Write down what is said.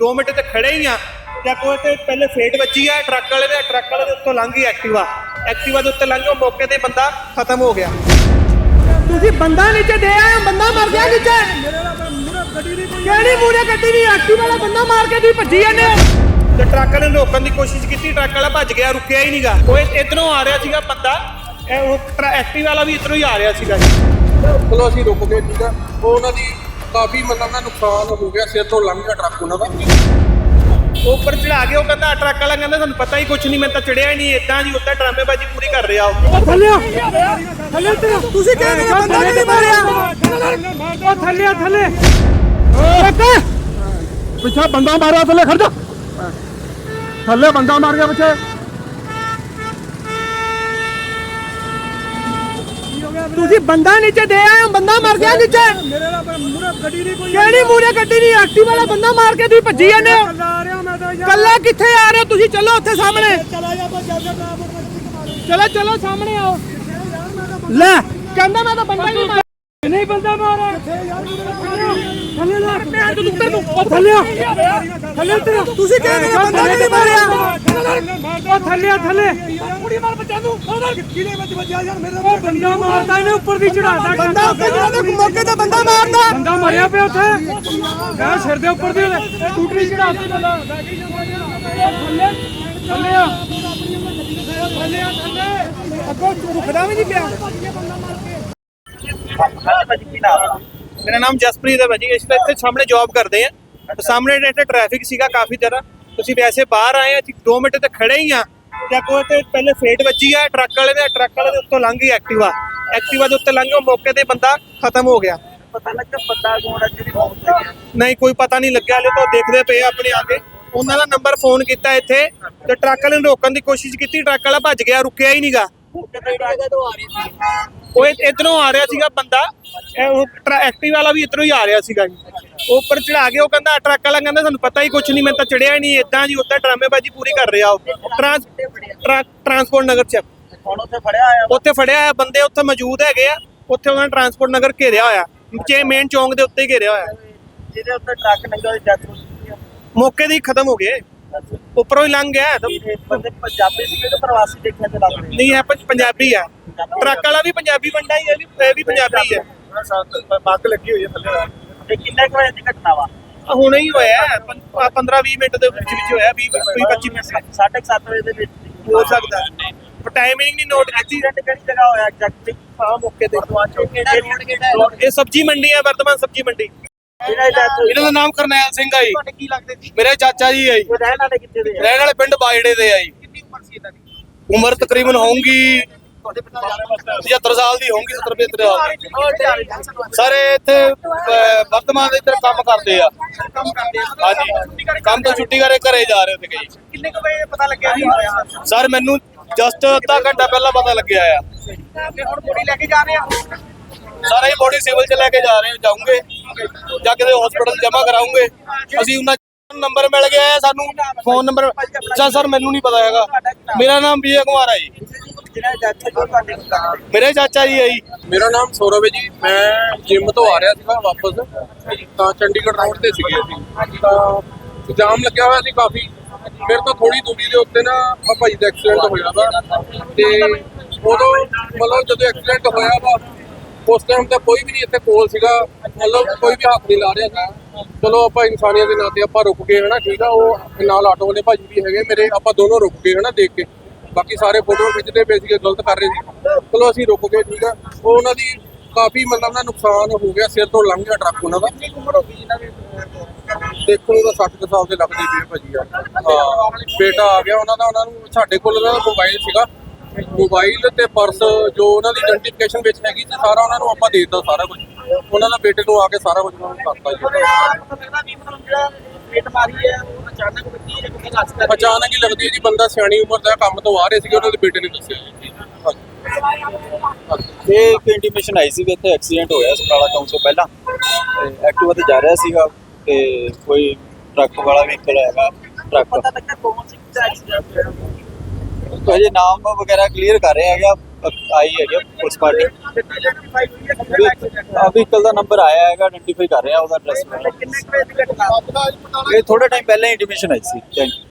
2 minute ਤੇ ਖੜੇ ਹੀ ਆ। ਜਾਂ ਕੋਈ ਤੇ ਪਹਿਲੇ ਫੇਟ ਵੱਜੀ ਆ ਟਰੱਕ ਵਾਲੇ ਦੇ ਟਰੱਕ ਵਾਲੇ ਦੇ ਉੱਤੋਂ ਲੰਘ ਗਈ ਐਕਟਿਵਾ। ਐਕਟਿਵਾ ਦੇ ਉੱਤੇ ਲੰਘ ਗਿਆ ਮੌਕੇ ਤੇ ਬੰਦਾ ਖਤਮ ਹੋ ਗਿਆ। ਤੁਸੀਂ ਬੰਦਾ ਨੀਚੇ ਦੇ ਆਏ ਹੋ ਬੰਦਾ ਮਰ ਗਿਆ ਨੀਚੇ। ਕਿਹੜੀ ਮੂਰੇ ਗੱਡੀ ਨਹੀਂ ਐਕਟਿਵ ਵਾਲਾ ਬੰਦਾ ਮਾਰ ਕੇ ਤੁਸੀਂ ਭੱਜੀ ਜਾਂਦੇ ਹੋ ਤੇ ਟਰੱਕ ਵਾਲੇ ਨੇ ਰੋਕਣ ਦੀ ਕੋਸ਼ਿਸ਼ ਕੀਤੀ ਟਰੱਕ ਵਾਲਾ ਭੱਜ ਗਿਆ ਰੁਕਿਆ ਹੀ ਨਹੀਂਗਾ। ਉਹ ਇਧਰੋਂ ਆ ਰਿਹਾ ਸੀਗਾ ਬੰਦਾ ਇਹ ਉਹ ਐਕਟਿਵ ਵਾਲਾ ਵੀ ਇਧਰੋਂ ਹੀ ਆ ਰਿਹਾ ਸੀਗਾ। ਚਲੋ ਅਸੀਂ ਰੁਕ ਗਏ ਠੀਕ ਆ। ਉਹ ਉਹਨਾਂ ਦੀ ਕਾਫੀ ਮਤਲਬ ਨਾ ਨੁਕਸਾਨ ਹੋ ਗਿਆ ਸਿਰ ਤੋਂ ਲੰਘ ਗਿਆ ਟਰੱਕ ਉਹਨਾਂ ਦਾ। ਉਹ ਉੱਪਰ ਚੜਾ ਕੇ ਉਹ ਕਹਿੰਦਾ ਟਰੱਕ ਵਾਲਾ ਕਹਿੰਦਾ ਤੁਹਾਨੂੰ ਪਤਾ ਹੀ ਕੁਝ ਨਹੀਂ ਮੈਂ ਤਾਂ ਚੜਿਆ ਹੀ ਨਹੀਂ ਇਦਾਂ ਜੀ ਉੱਦਾਂ ਡਰਾਮੇਬਾਜ਼ੀ ਪੂਰੀ ਕਰ ਰਿਹਾ ਉਹ। ਥੱਲੇ ਥੱਲੇ ਤੇ ਤੁਸੀਂ ਕਹਿੰਦੇ ਹੋ ਬੰਦਾ ਨਹੀਂ ਮਾਰਿਆ? ਉਹ ਥੱਲੇ। ਥੱਲੇ ਪਿੱਛੇ ਬੰਦਾ ਮਾਰਿਆ ਥੱਲੇ ਖੜ ਜਾ। ਥੱਲੇ ਬੰਦਾ ਮਾਰ ਗਿਆ ਪਿੱਛੇ। ਤੁਸੀਂ ਬੰਦਾ ਨੀਚੇ ਦੇ ਆਏ ਹੋ ਬੰਦਾ ਮਰ ਗਿਆ ਨੀਚੇ। ਮੇਰੇ ਨਾਲ ਮੂਰੇ ਗੱਡੀ ਨਹੀਂ ਕੋਈ। ਕਿਹੜੀ ਮੂਰੇ ਗੱਡੀ ਨਹੀਂ ਐਕਟਿਵ ਵਾਲਾ ਬੰਦਾ ਮਾਰ ਕੇ ਤੁਸੀਂ ਭੱਜੀ ਜਾਂਦੇ ਹੋ। ਕੱਲਾ ਆ ਰਿਹਾ ਮੈਂ ਤਾਂ ਯਾਰ। ਕੱਲਾ ਕਿੱਥੇ ਆ ਰਹੇ? ਹੋ ਤੁਸੀਂ ਚਲੋ ਉੱਥੇ ਸਾਹਮਣੇ। ਚਲਾ ਜਾ ਬਸ ਜਲਦੀ ਡਰਾਈਵਰ ਨੂੰ ਚਲੋ ਚਲੋ ਸਾਹਮਣੇ ਆਓ। ਲੈ ਕਹਿੰਦਾ ਮੈਂ ਤਾਂ ਬੰਦਾ ਹੀ ਨਹੀਂ ਮਾਰਿਆ ਨਹੀਂ ਬੰਦਾ ਮਾਰਿਆ ਥੱਲੇ ਲਾ ਮੈਂ ਤੂੰ ਉੱਤਰ ਨੂੰ ਉਹ ਥੱਲੇ ਆ ਥੱਲੇ ਉਤਰ ਤੁਸੀਂ ਕਹਿੰਦੇ ਹੋ ਬੰਦਾ ਨਹੀਂ ਮਾਰਿਆ? ਉਹ ਥੱਲੇ ਆ ਥੱਲੇ। ਕੁੜੀ ਮਾਰ ਬੱਚਾ ਨੂੰ। ਕਿਲੇ ਵਿੱਚ ਵੱਜਿਆ ਯਾਰ ਮੇਰੇ ਉਹ ਬੰਦਾ ਮਾਰਦਾ ਇਹਨੇ ਉੱਪਰ ਦੀ ਚੜਾਦਾ ਬੰਦਾ ਉੱਤੇ ਚੜਾਦਾ ਮੌਕੇ ਤੇ ਬੰਦਾ ਮਾਰਦਾ। ਬੰਦਾ ਮਰਿਆ ਪਿਆ ਉੱਥੇ। ਗਾ ਸਿਰ ਦੇ ਉੱਪਰ ਦੀ ਟੂਟਰੀ ਚੜਾਤੀ ਬੰਦਾ ਥੱਲੇ ਥੱਲੇ ਆ। ਥੱਲੇ ਆ ਥੱਲੇ। ਅੱਗੋਂ ਰੁਕਦਾ ਵੀ ਨਹੀਂ ਪਿਆ। ਮੇਰਾ ਨਾਮ ਜਸਪ੍ਰੀਤ ਹੈ ਭਾਜੀ। ਅਸੀਂ ਤਾਂ ਇੱਥੇ ਸਾਹਮਣੇ ਜੌਬ ਕਰਦੇ ਆ ਸਾਹਮਣੇ ਇੱਥੇ ਟ੍ਰੈਫਿਕ ਸੀਗਾ ਕਾਫੀ ਜ਼ਿਆਦਾ। ਤੁਸੀਂ ਵੈਸੇ ਬਾਹਰ ਆਏ ਆ ਅਸੀਂ 2 ਮਿੰਟ ਤੇ ਖੜੇ ਹੀ ਆ। ਜਾਂ ਕੋਈ ਤੇ ਪਹਿਲੇ ਫੇਟ ਵੱਜੀ ਆ ਟਰੱਕ ਵਾਲੇ ਦੇ ਟਰੱਕ ਵਾਲੇ ਦੇ ਉੱਤੋਂ ਲੰਘ ਗਈ ਐਕਟਿਵਾ ਐਕਟਿਵਾ ਦੇ ਉੱਤੇ ਲੰਘ ਗਿਆ ਮੌਕੇ ਤੇ ਬੰਦਾ ਖਤਮ ਹੋ ਗਿਆ। ਪਤਾ ਲੱਗਾ ਜਿਹੜੀ ਮੌਤ ਨਹੀਂ ਕੋਈ ਪਤਾ ਨਹੀਂ ਲੱਗਿਆ ਹਲੇ ਤਾਂ ਦੇਖਦੇ ਪਏ ਆ ਆਪਣੇ ਆਗੇ। ਉਹਨਾਂ ਦਾ ਨੰਬਰ ਫੋਨ ਕੀਤਾ ਇੱਥੇ ਤੇ ਟਰੱਕ ਵਾਲੇ ਨੇ ਰੋਕਣ ਦੀ ਕੋਸ਼ਿਸ਼ ਕੀਤੀ। ਟਰੱਕ ਵਾਲਾ ਭੱਜ ਗਿਆ ਰੁਕਿਆ ਹੀ ਨਹੀਂਗਾ ਕਿੰਨੇ ਜਗ੍ਹਾ ਤੋਂ ਆ ਰਹੀ ਸੀ ਉਹ ਇਧਰੋਂ ਆ ਰਿਹਾ ਸੀਗਾ ਬੰਦਾ। ਇਹ ਉਹ ਐਕਟਿਵ ਵਾਲਾ ਵੀ ਇਧਰੋਂ ਹੀ ਆ ਰਿਹਾ ਸੀਗਾ ਜੀ। ਉਹ ਉੱਪਰ ਚੜਾ ਕੇ ਉਹ ਕਹਿੰਦਾ ਟਰੱਕ ਵਾਲਾ ਕਹਿੰਦਾ ਤੁਹਾਨੂੰ ਪਤਾ ਹੀ ਕੁਝ ਨਹੀਂ ਮੈਂ ਤਾਂ ਚੜਿਆ ਹੀ ਨਹੀਂ ਇਦਾਂ ਜੀ ਉੱਦਾਂ ਡਰਾਮੇਬਾਜ਼ੀ ਪੂਰੀ ਕਰ ਰਿਹਾ ਉਹ। ਟਰਾਂਸ ਟਰਾਂਸਪੋਰਟ ਨਗਰ ਚ। ਹੁਣ ਉੱਥੇ ਫੜਿਆ ਆਇਆ ਉੱਥੇ ਫੜਿਆ ਹੋਇਆ ਬੰਦੇ ਉੱਥੇ ਮੌਜੂਦ ਹੈਗੇ ਆ। ਉੱਥੇ ਉਹਨਾਂ ਨੇ ਟਰਾਂਸਪੋਰਟ ਨਗਰ ਘੇਰਿਆ ਹੋਇਆ। ਜੇ ਮੇਨ ਚੌਂਕ ਦੇ ਉੱਤੇ ਹੀ ਘੇਰਿਆ ਹੋਇਆ। ਜਿਹਦੇ ਉੱਤੇ ਟਰੱਕ ਲੰਘਿਆ ਉਹਦੀ ਡੈਥ ਹੋ ਚੁੱਕੀ ਮੌਕੇ ਦੀ ਖਤਮ ਹੋ ਗਏ। ਉੱਪਰੋਂ ਹੀ ਲੰਘ ਗਿਆ ਬੰਦੇ ਪੰਜਾਬੀ ਸੀਗੇ ਤੇ ਪ੍ਰਵਾਸੀ ਦੇਖਿਆ ਤੇ ਲੱਗ ਰਹੇ? ਨਹੀਂ ਹੈ ਪੰਜ- ਪੰਜਾਬੀ ਆ। ਟਰੱਕ ਵਾਲਾ ਵੀ ਪੰਜਾਬੀ ਬੰਦਾ ਹੀ ਹੈ ਵੀ ਇਹ ਵੀ ਪੰਜਾਬੀ ਹੈ। ਪੱਗ ਲੱਗੀ ਹੋਈ ਹੈ ਥੱਲੇ ਤੇ ਕਿੰਨੇ ਕੁ ਵਜੇ ਦੀ ਘਟਨਾ ਵਾ? ਹੁਣੇ ਹੀ ਹੋਇਆ 15 20 ਮਿੰਟ ਦੇ ਵਿੱਚ ਵਿੱਚ ਹੋਇਆ 20 25 ਮਿੰਟ। ਦਾ। ਸਾਢੇ ਕੁ ਸੱਤ ਵਜੇ ਦੇ ਵਿੱਚ ਹੋ ਸਕਦਾ। ਪਰ ਟਾਈਮਿੰਗ ਨਹੀਂ ਨੋਟ ਕੀਤੀ। ਕਿਹੜੀ ਜਗ੍ਹਾ ਹੋਇਆ ਐਗਜ਼ੈਕਟਲੀ ਆ ਮੌਕੇ ਤੇ। ਕਿਹੜਾ ਰੋਡ ਕਿਹੜਾ ਇਹ ਸਬਜ਼ੀ ਮੰਡੀ ਹੈ ਵਰਤਮਾਨ ਸਬਜ਼ੀ ਮੰਡੀ। ਇਹਨਾਂ ਦਾ ਨਾਮ ਕਰਨੈਲ ਸਿੰਘ ਆ ਜੀ। ਤੁਹਾਡੇ ਕੀ ਲੱਗਦੇ ਸੀ ਮੇਰੇ ਚਾਚਾ ਜੀ ਆ ਜੀ। ਉਹ ਰਹਿਣ ਵਾਲੇ ਕਿੱਥੇ ਦੇ ਆ? ਰਹਿਣ ਵਾਲੇ ਪਿੰਡ ਬਾਜੜੇ ਦੇ ਆ ਜੀ। ਕਿੰਨੀ ਉਮਰ ਸੀ ਇਹਨਾਂ ਦੀ? ਉਮਰ ਤਕਰੀਬਨ ਹੋਊਗੀ ਤੁਹਾਡੇ 75 ਸਾਲ ਦੀ ਹੋਊਗੀ 70 75 ਸਾਲ ਦੀ। ਸਾਰੇ ਇੱਥੇ ਵਰਤਮਾਨ ਦੇ ਇੱਧਰ ਕੰਮ ਕਰਦੇ ਆ। ਕੰਮ ਕਰਦੇ ਆ। ਹਾਂਜੀ। ਕੰਮ ਤੋਂ ਛੁੱਟੀ ਕਰੇ ਘਰੇ ਜਾ ਰਹੇ ਸੀਗੇ ਕਿੰਨੇ ਕੁ ਵਜੇ ਪਤਾ ਲੱਗਿਆ ਹੋਇਆ ਸਰ ਮੈਨੂੰ ਜਸਟ ਅੱਧਾ ਘੰਟਾ ਪਹਿਲਾਂ ਪਤਾ ਲੱਗਿਆ ਆ। ਤੇ ਹੁਣ ਕੁੜੀ ਲੈ ਕੇ ਜਾ ਰਹੇ ਆ? ਸਾਰੇ ਬੋਡੀ ਸਿਵਲ ਚ ਲੈ ਕੇ ਜਾ ਰਹੇ ਹਾਂ ਜਾਉਂਗੇ ਜਾ ਕੇ ਹਸਪੀਟਲ ਜਮ੍ਹਾਂ ਕਰਾਉਂਗੇ ਅਸੀਂ ਉਹਨਾਂ ਨੰਬਰ ਮਿਲ ਗਿਆ ਸਾਨੂੰ। ਫੋਨ ਨੰਬਰ ਸਰ ਮੈਨੂੰ ਨਹੀਂ ਪਤਾ ਹੈਗਾ। ਮੇਰਾ ਨਾਮ ਵਿਜੇ ਕੁਮਾਰ ਹੈ ਜੀ। ਜਿਹੜਾ ਤੁਹਾਡੇ ਮੇਰੇ ਚਾਚਾ ਜੀ ਹੈ ਜੀ ਮੇਰਾ ਨਾਮ ਸੌਰਵ ਹੈ ਜੀ। ਮੈਂ ਜਿਮ ਤੋਂ ਆ ਰਿਹਾ ਸੀਗਾ ਵਾਪਸ। ਤਾਂ ਚੰਡੀਗੜ੍ਹ ਰੋਡ ਤੇ ਸੀਗੇ ਅਸੀਂ। ਤਾਂ ਜਾਮ ਲੱਗਿਆ ਹੋਇਆ ਸੀ ਕਾਫੀ। ਮੇਰੇ ਤੋਂ ਥੋੜੀ ਦੂਰੀ ਦੇ ਉੱਤੇ ਨਾ ਆ ਭਾਈ ਦਾ ਐਕਸੀਡੈਂਟ ਹੋਇਆ ਵਾ। ਤੇ ਉਦੋਂ ਮਤਲਬ ਜਦੋਂ ਐਕਸੀਡੈਂਟ ਹੋਇਆ ਵਾ ਉਸ ਟਾਈਮ ਤਾਂ ਕੋਈ ਵੀ ਨਹੀਂ ਇੱਥੇ ਕੋਲ ਸੀਗਾ। ਮਤਲਬ ਕੋਈ ਵੀ ਹੱਥ ਨਹੀਂ ਲਾ ਰਿਹਾ ਸੀ ਚਲੋ ਆਪਾਂ ਇਨਸਾਨੀਅਤ ਦੇ ਨਾਤੇ ਆਪਾਂ ਰੁਕ ਗਏ ਹਨਾ ਠੀਕ ਆ। ਉਹ ਨਾਲ ਆਟੋ ਵਾਲੇ ਭਾਜੀ ਵੀ ਹੈਗੇ। ਮੇਰੇ ਆਪਾਂ ਦੋਨੋਂ ਰੁਕ ਗਏ ਹਨਾ ਦੇਖ ਕੇ। ਬਾਕੀ ਸਾਰੇ ਫੋਟੋ ਖਿੱਚਦੇ ਪਏ ਸੀਗੇ, ਗਲਤ ਕਰ ਰਹੇ ਸੀ। ਚਲੋ ਅਸੀਂ ਰੁਕ ਗਏ, ਠੀਕ ਆ। ਉਹ ਉਹਨਾਂ ਦੀ ਕਾਫੀ ਮਤਲਬ ਨਾ ਨੁਕਸਾਨ ਹੋ ਗਿਆ, ਸਿਰ ਤੋਂ ਲੰਘ ਗਿਆ ਟਰੱਕ ਉਹਨਾਂ ਦਾ। ਦੇਖੋ ਉਹਦਾ 60 ਕੁ ਸਾਲ ਦੇ ਲੱਗਦੇ ਪਏ ਭਾਜੀ ਆ ਹਾਂ, ਬੇਟਾ ਆ ਗਿਆ ਉਹਨਾਂ ਦਾ, ਉਹਨਾਂ ਨੂੰ ਸਾਡੇ ਕੋਲ ਉਹਨਾਂ ਦਾ ਮੋਬਾਈਲ ਸੀਗਾ। ਮੋਬਾਈਲ ਤੇ ਪਰਸ ਜੋ ਉਹਨਾਂ ਦੀ ਆਇਡੈਂਟੀਫਿਕੇਸ਼ਨ ਵਿੱਚ ਹੈਗੀ ਸੀ, ਸਾਰਾ ਉਹਨਾਂ ਨੂੰ ਆਪਾਂ ਦੇ ਦਿੱਤਾ ਸਾਰਾ ਕੁਝ। ਉਹਨਾਂ ਦਾ ਬੇਟੇ ਨੂੰ ਆ ਕੇ ਸਾਰਾ ਕੁਝ ਉਹਨਾਂ ਨੂੰ ਕਰਤਾ ਜੀ। ਪਤਾ ਲੱਗਦਾ ਵੀ ਮਤਲਬ ਜਿਹੜਾ ਪੇਟ ਮਾਰੀ ਹੈ ਉਹ ਅਚਾਨਕ ਬੱਤੀ ਜਾਂ ਕਿੰਨੇ ਲੱਗ ਸਕਦਾ ਅਚਾਨਕ ਹੀ ਲੱਗਦੀ ਹੈ ਜੀ ਬੰਦਾ ਸਿਆਣੀ ਉਮਰ ਦਾ ਕੰਮ ਤੋਂ ਆ ਰਹੇ ਸੀਗੇ ਉਹਨਾਂ ਦੇ ਬੇਟੇ ਨੇ ਦੱਸਿਆ ਜੀ। ਇਹ ਇੱਕ ਇੰਟੀਮੇਸ਼ਨ ਆਈ ਸੀ ਵੀ ਇੱਥੇ ਐਕਸੀਡੈਂਟ ਹੋਇਆ ਸਮਰਾਲਾ ਚੌਂਕ ਤੋਂ ਪਹਿਲਾਂ। ਤੇ ਐਕਟਿਵਾ ਤੇ ਜਾ ਰਿਹਾ ਸੀਗਾ ਤੇ ਕੋਈ ਟਰੱਕ ਵਾਲਾ ਵਹੀਕਲ ਹੈਗਾ ਟਰੱਕ ਪਤਾ ਲੱਗਾ ਕੌਣ ਸੀ ਐਕਸੀਡੈਂਟ ਹੋਇਆ? ਨਾਮ ਵਗੈਰਾ ਕਲੀਅਰ ਕਰ ਰਹੇ ਹੈਗਾ ਆਈ ਹੈਗੀ ਪੁਲਿਸ ਪਾਰਟੀ। ਆ ਵਹੀਕਲ ਦਾ ਨੰਬਰ ਆਇਆ ਹੈਗਾ ਆਇਡੈਂਟੀਫਾਈ ਕਰ ਰਹੇ ਆ ਉਹਦਾ ਐਡਰੈਸ ਇਹ ਥੋੜਾ ਟਾਈਮ ਪਹਿਲਾਂ ਹੀ ਇੰਟੀਮੇਸ਼ਨ ਆਈ ਸੀ ਥੈਂਕ ਯੂ